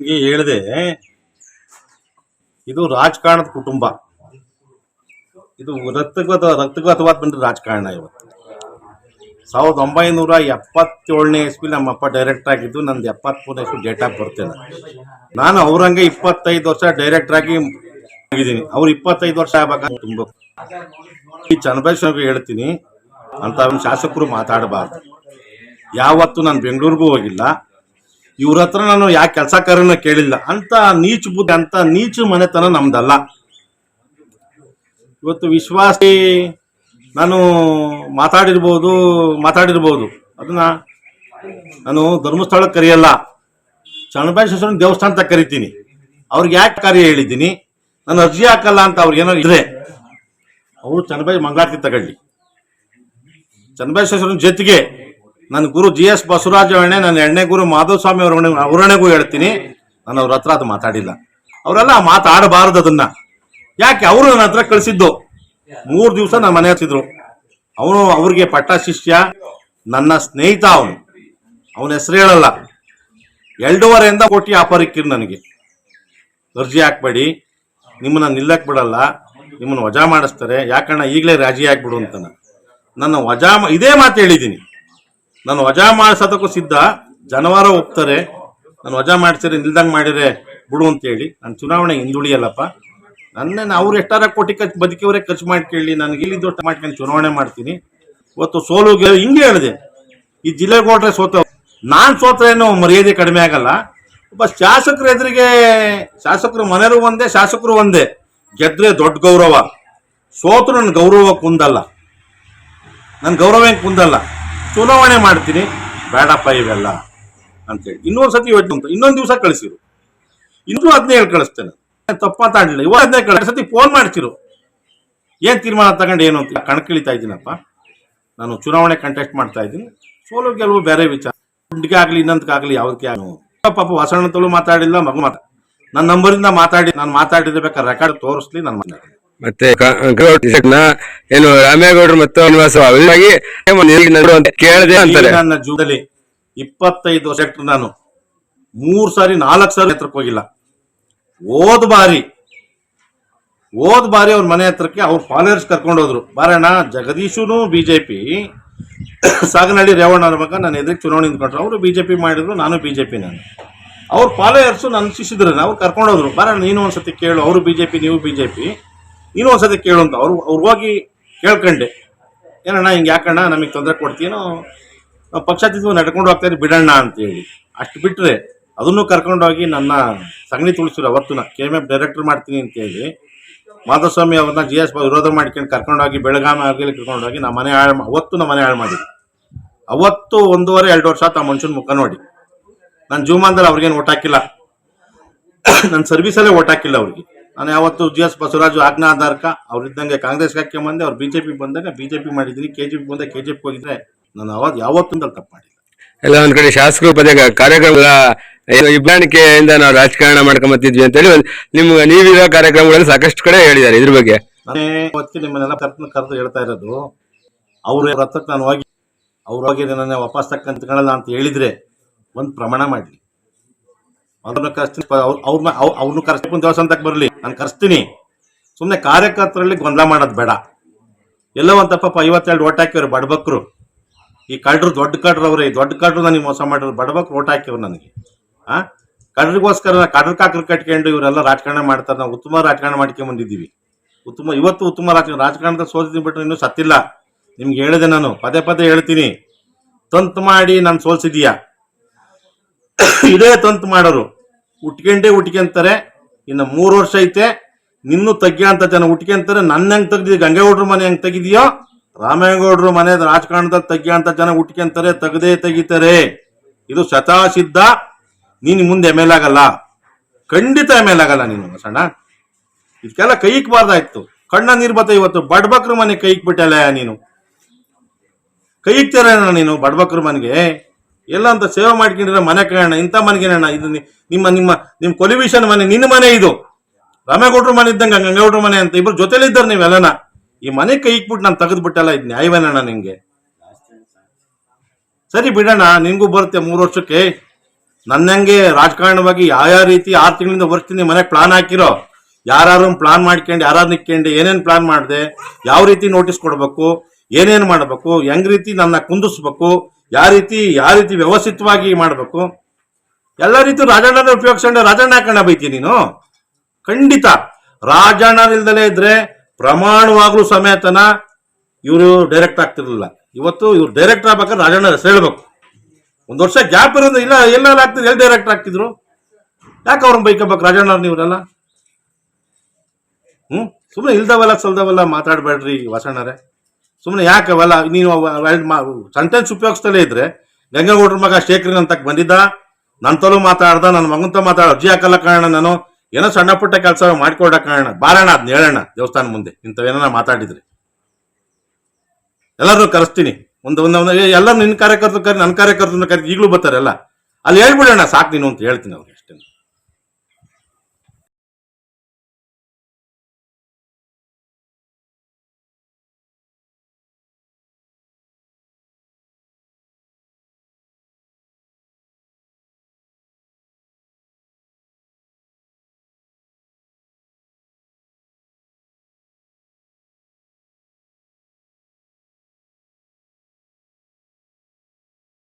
ಹೇಳಿದೆ, ಇದು ರಾಜಕಾರಣದ ಕುಟುಂಬ. ಇದು ರಕ್ತಗತ, ರಕ್ತಗತವಾದ ಬಂದ್ರೆ ರಾಜಕಾರಣ ಇವತ್ತು. ಸಾವಿರದ ಒಂಬೈನೂರ ಎಪ್ಪತ್ತೇಳನೇ ಇಸ್ವಿ ನಮ್ಮಪ್ಪ ಡೈರೆಕ್ಟರ್ ಆಗಿದ್ದು, ನಂದು ಎಪ್ಪತ್ಮೂರನೇ ಇಸ್ವಿ ಡೇಟ್ ಆಫ್ ಬರ್ತೇನೆ. ನಾನು ಅವ್ರಂಗೆ ಇಪ್ಪತ್ತೈದು ವರ್ಷ ಡೈರೆಕ್ಟರ್ ಆಗಿ ಆಗಿದ್ದೀನಿ. ಅವ್ರು ಇಪ್ಪತ್ತೈದು ವರ್ಷ ಆಗ ತುಂಬ ಈ ಚನ್ನಬೇಶ್ವರ ಹೇಳ್ತೀನಿ, ಅಂತ ಶಾಸಕರು ಮಾತಾಡಬಾರ್ದು. ಯಾವತ್ತು ನಾನು ಬೆಂಗಳೂರಿಗೂ ಹೋಗಿಲ್ಲ. ಇವ್ರ ಹತ್ರ ನಾನು ಯಾಕೆ ಕೆಲಸ ಕಾರ್ಯನ ಕೇಳಿಲ್ಲ. ಅಂತ ನೀಚ ಬುದ್ಧಿ, ಅಂತ ನೀಚು ಮನೆತನ ನಮ್ದಲ್ಲ. ಇವತ್ತು ವಿಶ್ವಾಸಿ ನಾನು ಮಾತಾಡಿರ್ಬೋದು ಮಾತಾಡಿರ್ಬೋದು. ಅದನ್ನ ನಾನು ಧರ್ಮಸ್ಥಳಕ್ಕೆ ಕರೆಯಲ್ಲ. ಚನ್ನಬಸವೇಶ್ವರನ ದೇವಸ್ಥಾನ ಅಂತ ಕರಿತೀನಿ. ಅವ್ರಿಗೆ ಯಾಕೆ ಕಾರ್ಯ ಹೇಳಿದ್ದೀನಿ? ನಾನು ಅರ್ಜಿ ಹಾಕಲ್ಲ ಅಂತ ಅವ್ರಿಗೆ ಏನೋ ಇದ್ರೆ ಅವರು ಚನ್ನಬೈ ಮಂಗಳಾರತಿ ತಗೊಳ್ಳಿ. ಚನ್ನಬಸವೇಶ್ವರನ ಜೊತೆಗೆ ನನ್ನ ಗುರು ಜಿ ಎಸ್ ಬಸವರಾಜ ಅಣ್ಣೆ ನನ್ನ ಎಣ್ಣೆ ಗುರು ಮಾಧವಸ್ವಾಮಿ ಅವ್ರ ಅವರಣೆಗೂ ಹೇಳ್ತೀನಿ. ನಾನು ಅವ್ರ ಹತ್ರ ಅದು ಮಾತಾಡಿಲ್ಲ. ಅವರೆಲ್ಲ ಮಾತಾಡಬಾರದು ಅದನ್ನ. ಯಾಕೆ? ಅವರು ನನ್ನ ಹತ್ರ ಕಳಿಸಿದ್ದು. ಮೂರು ದಿವಸ ನನ್ನ ಮನೆ ಹತ್ತಿದ್ರು ಅವನು ಅವ್ರಿಗೆ ಪಟ್ಟ ಶಿಷ್ಯ, ನನ್ನ ಸ್ನೇಹಿತ ಅವನು. ಅವನ ಹೆಸರು ಹೇಳಲ್ಲ. ಎರಡೂವರೆಯಿಂದ ಕೋಟಿ ಆಫರ್ ಇಕ್ಕಿರು ನನಗೆ. ಅರ್ಜಿ ಹಾಕ್ಬೇಡಿ. ನಿಮ್ಮನ್ನ ನಿಲ್ಲಕ್ ಬಿಡಲ್ಲ. ನಿಮ್ಮನ್ನ ವಜಾ ಮಾಡಿಸ್ತಾರೆ. ಯಾಕಣ್ಣ? ಈಗಲೇ ರಾಜಿ ಆಗ್ಬಿಡು ಅಂತ ನನ್ನ ವಜಾ ಇದೇ ಮಾತು ಹೇಳಿದ್ದೀನಿ. ನಾನು ವಜಾ ಮಾಡಿಸೋದಕ್ಕೂ ಸಿದ್ಧ. ಜನವಾರ ಒಪ್ತಾರೆ. ನಾನು ವಜಾ ಮಾಡಿಸಿದ್ರೆ ನಿಲ್ದಂಗೆ ಮಾಡಿದ್ರೆ ಬಿಡು ಅಂತೇಳಿ. ನಾನು ಚುನಾವಣೆ ಹಿಂದುಳಿಯಲ್ಲಪ್ಪ. ನನ್ನ ಅವ್ರು ಎಷ್ಟಾರ ಕೋಟಿ ಖರ್ಚು ಬದುಕಿಯವರೇ ಖರ್ಚು ಮಾಡ್ಕೊಳ್ಳಿ. ಇಲ್ಲಿ ದೊಡ್ಡ ಮಾಡ್ಕೊಂಡು ಚುನಾವಣೆ ಮಾಡ್ತೀನಿ. ಇವತ್ತು ಸೋಲು ಗೆಲುವು ಹಿಂಗೆ ಹೇಳಿದೆ. ಈ ಜಿಲ್ಲೆ ಜಿಲ್ಲೆಗೋಟ್ರೆ ಸೋತ ನಾನು ಸೋತ್ರೆ ಏನು ಮರ್ಯಾದೆ ಕಡಿಮೆ ಆಗಲ್ಲ. ಒಬ್ಬ ಶಾಸಕರ ಎದುರಿಗೆ ಶಾಸಕರು ಮನೆಯವರು ಒಂದೇ, ಶಾಸಕರು ಒಂದೇ. ಗೆದ್ರೆ ದೊಡ್ಡ ಗೌರವ. ಸೋತು ನನ್ನ ಗೌರವ ಕುಂದಲ್ಲ. ನನ್ನ ಗೌರವ ಹೆಂಗೆ ಕುಂದಲ್ಲ? ಚುನಾವಣೆ ಮಾಡ್ತೀನಿ. ಬೇಡಪ್ಪ ಇವೆಲ್ಲ ಅಂತೇಳಿ. ಇನ್ನೊಂದು ಸತಿ ಯೋಚನೆ ಅಂತ ಇನ್ನೊಂದು ದಿವಸ ಕಳಿಸಿರು. ಇನ್ನೂ ಅದನ್ನೇ ಹೇಳಿ ಕಳಿಸ್ತೇನೆ ಆಡಲಿಲ್ಲ ಇವಾಗ ಅದನ್ನೇ ಕಳಿಸ್ ಸತಿ ಫೋನ್ ಮಾಡ್ತಿರು. ಏನು ತೀರ್ಮಾನ ತಗೊಂಡು ಏನು ಅಂತ ಕಣಕ್ಕಿಳಿತಾ ಇದ್ದೀನಪ್ಪ. ನಾನು ಚುನಾವಣೆ ಕಂಟೆಸ್ಟ್ ಮಾಡ್ತಾ ಇದ್ದೀನಿ. ಸೋಲು ಗೆಲುವು ಬೇರೆ ವಿಚಾರ. ದುಡ್ಡಿಗೆ ಆಗಲಿ ಇನ್ನೊಂದಕ್ಕಾಗಲಿ ಯಾವ್ದಕ್ಕೆ ಪಾಪ ವಾಸಣ್ಣತಲು ಮಾತಾಡಿಲ್ಲ, ಮಗು ಮಾತಾಡ ನನ್ನ ನಂಬರಿಂದ ಮಾತಾಡಿ ನಾನು ಮಾತಾಡಿರ್ಬೇಕಾದ್ರೆ ರೆಕಾರ್ಡ್ ತೋರಿಸ್ಲಿ ನಾನು ಮಾತಾಡಿ ಮತ್ತೆ ನ ಏನು ರಾಮೇಗೌಡರು ಮತ್ತು ಕೇಳದೆ ಅಂತಾರೆ. ನನ್ನ ಜೀವನದಲ್ಲಿ ಇಪ್ಪತ್ತೈದು ವರ್ಷ ನಾನು. ಮೂರ್ ಸಾರಿ ನಾಲ್ಕು ಸಾರಿ ಹತ್ರಕ್ಕೆ ಹೋಗಿಲ್ಲ. ಓದ್ ಬಾರಿ ಓದ್ ಬಾರಿ ಅವ್ರ ಮನೆ ಹತ್ರಕ್ಕೆ ಅವ್ರ ಫಾಲೋವರ್ಸ್ ಕರ್ಕೊಂಡು ಹೋದ್ರು. ಬಾರಣ್ಣ ಜಗದೀಶನು ಬಿಜೆಪಿ ಸಾಗನಹಳ್ಳಿ ರೇವಣ್ಣ ಅವ್ರ ಮಗ ನಾನು ಎದುರಿಗೆ ಚುನಾವಣೆ ನಿಂತ್ಕೊಂಡ್ರು. ಅವರು ಬಿಜೆಪಿ ಮಾಡಿದ್ರು ನಾನು ಬಿಜೆಪಿ ನಾನು. ಅವ್ರ ಫಾಲೋಯರ್ಸು ನನ್ನ ಶಿಷ್ಯದ್ರು ಅವ್ರು ಕರ್ಕೊಂಡು ಹೋದ್ರು. ಬಾರಣ್ಣ ನೀನು ಒಂದ್ಸತಿ ಕೇಳು ಅವರು ಬಿಜೆಪಿ ನೀವು ಬಿಜೆಪಿ. ನೀನು ಒಂದ್ಸತಿ ಕೇಳು ಅಂತ. ಅವ್ರು ಅವ್ರು ಹೋಗಿ ಕೇಳ್ಕೊಂಡೆ. ಏನಣ್ಣ, ಹಿಂಗೆ ಯಾಕಣ್ಣ, ನಮಗೆ ತೊಂದರೆ ಕೊಡ್ತೀನೋ ನಾವು ಪಕ್ಷಾತೀತ ನಡ್ಕೊಂಡು ಹೋಗ್ತಾ ಇದ್ದೀವಿ ಬಿಡಣ್ಣ ಅಂತೇಳಿ. ಅಷ್ಟು ಬಿಟ್ಟರೆ ಅದನ್ನು ಕರ್ಕೊಂಡೋಗಿ ನನ್ನ ಸಗಣಿ ತುಳಿಸಿರು ಅವತ್ತು ಕೆ ಎಂ ಎಫ್ ಡೈರೆಕ್ಟರ್ ಮಾಡ್ತೀನಿ ಅಂತೇಳಿ. ಮಾಧವಸ್ವಾಮಿ ಅವ್ರನ್ನ ಜಿ ಎಸ್ ವಿರೋಧ ಮಾಡ್ಕೊಂಡು ಕರ್ಕೊಂಡೋಗಿ ಬೆಳಗಾವಿ ಕರ್ಕೊಂಡು ಕರ್ಕೊಂಡೋಗಿ ನಮ್ಮ ಮನೆ ಹಾಳು ಅವತ್ತು ನಮ್ಮ ಮನೆ ಹಾಳು ಮಾಡಿದ್ರು ಅವತ್ತು ಒಂದೂವರೆ, ಎರಡು ವರ್ಷ ಆ ಮನುಷ್ಯನ ಮುಖ ನೋಡಿ. ನನ್ನ ಜೀವಮಾನದಲ್ಲಿ ಅವ್ರಿಗೇನು ಓಟ್ ಹಾಕಿಲ್ಲ. ನನ್ನ ಸರ್ವಿಸಲ್ಲೇ ಓಟ್ ಹಾಕಿಲ್ಲ ಅವ್ರಿಗೆ. ನಾನು ಯಾವತ್ತು ಜಿ ಎಸ್ ಬಸವರಾಜು ಆಜ್ಞಾ ಕಾಂಗ್ರೆಸ್ ಅವ್ರಿದ್ದಂಗೆ ಕಾಂಗ್ರೆಸ್ಗೆ ಹಾಕ್ಕೊಂಬಂದೆ ಅವ್ರು ಬಿಜೆಪಿ ಬಂದಾಗ ಬಿಜೆಪಿ ಮಾಡಿದ್ದೀನಿ ಕೆ ಜೆ ಪಿ ಬಂದಾಗ ಕೆ ಜೆ ಪಿ ಹೋಗಿದ್ರೆ ನಾನು ಅವಾಗ ಯಾವತ್ತಿಂದ ತಪ್ಪು ಮಾಡಿಲ್ಲ. ಎಲ್ಲ ಒಂದ್ ಕಡೆ ಶಾಸಕರು ಪದ ಕಾರ್ಯಕ್ರಮಗಳ ಇಬ್ಬಾಣಿಕೆಯಿಂದ ನಾವು ರಾಜಕಾರಣ ಮಾಡ್ಕೊಂಬತ್ತಿದ್ವಿ ಅಂತ ಹೇಳಿ ನಿಮ್ಗೆ ನೀವಿರೋ ಕಾರ್ಯಕ್ರಮಗಳಲ್ಲಿ ಸಾಕಷ್ಟು ಕಡೆ ಹೇಳಿದ್ದಾರೆ ಇದ್ರ ಬಗ್ಗೆ. ನಾನೇ ಅವತ್ತಿಗೆ ನಿಮ್ಮನ್ನೆಲ್ಲ ಕರ್ದು ಕರೆದು ಹೇಳ್ತಾ ಇರೋದು ಅವ್ರ ರಥಕ್ಕೆ ನಾನು ಹೋಗಿ ಅವ್ರ ಹೋಗಿ ನನ್ನ ವಾಪಸ್ ತಕ್ಕಂತಗಳಲ್ಲ ಅಂತ ಹೇಳಿದ್ರೆ ಒಂದು ಪ್ರಮಾಣ ಮಾಡಲಿ. ಅವ್ರನ್ನ ಕರೆಸ್ತೀನಿ ಅವ್ರ ಅವ್ರನ್ನ ಅವ್ರನ್ನ ಕರೆಸ್ತೀನಿ ದೇವಸ್ಥಾನಕ್ಕೆ ಬರಲಿ. ನಾನು ಕರೆಸ್ತೀನಿ. ಸುಮ್ಮನೆ ಕಾರ್ಯಕರ್ತರಲ್ಲಿ ಗೊಂದಲ ಮಾಡೋದು ಬೇಡ. ಎಲ್ಲೋ ಒಂದು ತಪ್ಪಪ್ಪ ಐವತ್ತೆರಡು ಓಟ್ ಹಾಕಿವ್ರು ಬಡಬಕ್ರು ಈ ಕಳ್ಳರು ದೊಡ್ಡ ಕಳ್ಳರು ಅವ್ರಿ ದೊಡ್ಡ ಕಳ್ಳರು ನನಗೆ ಮೋಸ ಮಾಡಿದ್ರು ಬಡಬಕ್ರು ಓಟ್ ಹಾಕಿವ್ರು ನನಗೆ. ಆ? ಕಳ್ಳರಿಗೋಸ್ಕರ ಕಡಲ್ ಕಾಕರು ಕಟ್ಕೊಂಡು ಇವರೆಲ್ಲ ರಾಜಕಾರಣ ಮಾಡ್ತಾರೆ, ನಾವು ಉತ್ತಮ ರಾಜಕಾರಣ ಮಾಡ್ಕೊಂಡು ಬಂದಿದ್ದೀವಿ. ಉತ್ತಮ, ಇವತ್ತು ಉತ್ತಮ ರಾಜಕಾರಣ ರಾಜಕಾರಣದ ಸೋಲಿಸಿದ್ ಬಿಟ್ಟರೆ ಇನ್ನೂ ಸತ್ತಿಲ್ಲ. ನಿಮ್ಗೆ ಹೇಳಿದೆ ನಾನು, ಪದೇ ಪದೇ ಹೇಳ್ತೀನಿ. ತಂತು ಮಾಡಿ ನಾನು ಸೋಲ್ಸಿದೀಯಾ ಇದೇ ತಂತು ಮಾಡೋರು. ಉಟ್ಕೊಂಡೇ ಉಟ್ಕೊಂತಾರೆ ಇನ್ನು ಮೂರು ವರ್ಷ ಐತೆ, ನಿನ್ನೂ ತಗ್ಯಂತ ಅಂತ ಜನ ಉಟ್ಕೊಂತಾರೆ ನನ್ನ ಹೆಂಗ್ ತೆಗ್ದಿ ಗಂಗೇಗೌಡ್ರ ಮನೆ ಹೆಂಗ್ ತೆಗಿದೆಯೋ ರಾಮೇಗೌಡ್ರ ಮನೆ ರಾಜಕಾರಣದಲ್ಲಿ ತಗ್ಗಿ ಅಂತ ಜನ ಉಟ್ಕೊಂತಾರೆ ತೆಗ್ದೇ ತೆಗಿತಾರೆ. ಇದು ಶತಾಸಿದ್ಧ ನೀನು ಮುಂದೆ ಎಂ ಎಲ್ ಆಗಲ್ಲ. ಖಂಡಿತ ಎಂ ಎಲ್ ಆಗಲ್ಲ ನೀನು, ಸಣ್ಣ. ಇದಕ್ಕೆಲ್ಲ ಕೈಕ್ ಬಾರ್ದಾಯ್ತು ಕಣ್ಣ ನೀರ್ ಬತ್ತ ಇವತ್ತು. ಬಡ್ಬಕ್ರ ಮನೆ ಕೈಕ್ ಬಿಟ್ಟಲ್ಲ ನೀನು. ಕೈಕ್ತಾರ ನೀನು ಬಡ್ಬಕ್ರ ಮನೆಗೆ? ಎಲ್ಲ ಅಂತ ಸೇವೆ ಮಾಡ್ಕೊಂಡಿರೋ ಮನೆ ಕಾರಣ ಇಂಥ ಅಣ್ಣ, ಇದು ನಿಮ್ಮ ನಿಮ್ಮ ನಿಮ್ಮ ಕೊಲಿವಿಷನ್ ಮನೆ, ನಿನ್ನ ಮನೆ ಇದು. ರಾಮೇಗೌಡ್ರ ಮನೆ ಇದ್ದಂಗೆ ಗಂಗೇಗೌಡ್ರ ಮನೆ ಅಂತ ಇಬ್ರು ಜೊತೆಲಿ ಇದ್ದಾರೆ ನೀವೆಲ್ಲನ. ಈ ಮನೆ ಕೈ ಇಕ್ಬಿಟ್ಟು ನಾನು ತೆಗೆದ್ಬಿಟ್ಟಲ್ಲ ಇದು ನ್ಯಾಯವೇನಣ್ಣ ನಿಂಗೆ. ಸರಿ ಬಿಡೋಣ ನಿನ್ಗೂ ಬರುತ್ತೆ ಮೂರು ವರ್ಷಕ್ಕೆ. ನನ್ನಂಗೆ ರಾಜಕಾರಣವಾಗಿ ಯಾವ ರೀತಿ ಆರು ತಿಂಗಳಿಂದ ವರ್ಷದಿಂದ ಮನೆಗೆ ಪ್ಲಾನ್ ಹಾಕಿರೋ. ಯಾರು ಪ್ಲಾನ್ ಮಾಡ್ಕೊಂಡು ಯಾರು ನಿಕ್ಕೊಂಡು, ಏನೇನು ಪ್ಲಾನ್ ಮಾಡಿದೆ, ಯಾವ ರೀತಿ ನೋಟಿಸ್ ಕೊಡಬೇಕು, ಏನೇನು ಮಾಡಬೇಕು, ಹೆಂಗ್ ರೀತಿ ನನ್ನ ಕುಂದಿಸ್ಬೇಕು ಯಾವ ರೀತಿ ಯಾವ ರೀತಿ ವ್ಯವಸ್ಥಿತವಾಗಿ ಮಾಡಬೇಕು? ಎಲ್ಲ ರೀತಿ ರಾಜಣ್ಣನ ಉಪಯೋಗಿಸ್ಕೊಂಡು ರಾಜಣ್ಣ ಹಾಕೊಂಡ ಬೈತಿ ನೀನು? ಖಂಡಿತ. ರಾಜಣ್ಣನಿಲ್ದಲೇ ಇದ್ರೆ ಪ್ರಮಾಣವಾಗ್ಲೂ ಸಮೇತನ ಇವರು ಡೈರೆಕ್ಟ್ ಆಗ್ತಿರ್ಲಿಲ್ಲ. ಇವತ್ತು ಇವ್ರು ಡೈರೆಕ್ಟ್ ಆಗ್ಬೇಕಾದ್ರೆ ರಾಜಣ್ಣ ಹೆಸರು ಹೇಳ್ಬೇಕು. ಒಂದು ವರ್ಷ ಗ್ಯಾಪ್ ಇರೋದು ಇಲ್ಲ, ಎಲ್ಲೆಲ್ಲ ಆಗ್ತಿದ್ರು, ಎಲ್ಲಿ ಡೈರೆಕ್ಟ್ ಆಗ್ತಿದ್ರು? ಯಾಕೆ ಅವ್ರನ್ನ ಬೈಕಬೇಕು ರಾಜಣ್ಣ ನೀವ್ರಲ್ಲ ಹ್ಞೂ ಸುಮ್ಮನೆ ಇಲ್ದವಲ್ಲ, ಸಲ್ದವಲ್ಲ ಮಾತಾಡಬೇಡ್ರಿ ವಾಸಣ್ಣರೇ. ಸುಮ್ಮನೆ ಯಾಕೆ ಅವೆಲ್ಲ ನೀನು ಸೆಂಟೆನ್ಸ್ ಉಪಯೋಗಿಸ್ತಲೇ ಇದ್ರೆ ಗಂಗಗೌಡ್ರ ಮಗ ಶೇಖರಿನ್ ಅಂತ ಬಂದಿದ್ದ ನನ್ನ ತಲೂ ಮಾತಾಡ್ದ, ನನ್ನ ಮಗಂತ ಮಾತಾಡ ಅರ್ಜಿ ಹಾಕಲ್ಲ ಕಾರಣ ನಾನು, ಏನೋ ಸಣ್ಣ ಪುಟ್ಟ ಕೆಲಸ ಮಾಡ್ಕೊಡ ಕಾರಣ. ಬಾರಣ ಅದ್ನ ಹೇಳೋಣ ದೇವಸ್ಥಾನ ಮುಂದೆ. ಇಂಥವೇನ ಮಾತಾಡಿದ್ರಿ. ಎಲ್ಲರೂ ಕರೆಸ್ತೀನಿ. ಒಂದು ಒಂದು ಎಲ್ಲರೂ ನಿನ್ನ ಕಾರ್ಯಕರ್ತರು ಕರಿ ನನ್ನ ಕಾರ್ಯಕರ್ತರನ್ನ ಕರಿ, ಈಗಲೂ ಬರ್ತಾರೆ ಎಲ್ಲ. ಅಲ್ಲಿ ಹೇಳ್ಬಿಡೋಣ ಸಾಕು ನೀನು ಅಂತ ಹೇಳ್ತೀನಿ ಅವ್ರಿಗೆ ಅಷ್ಟೇ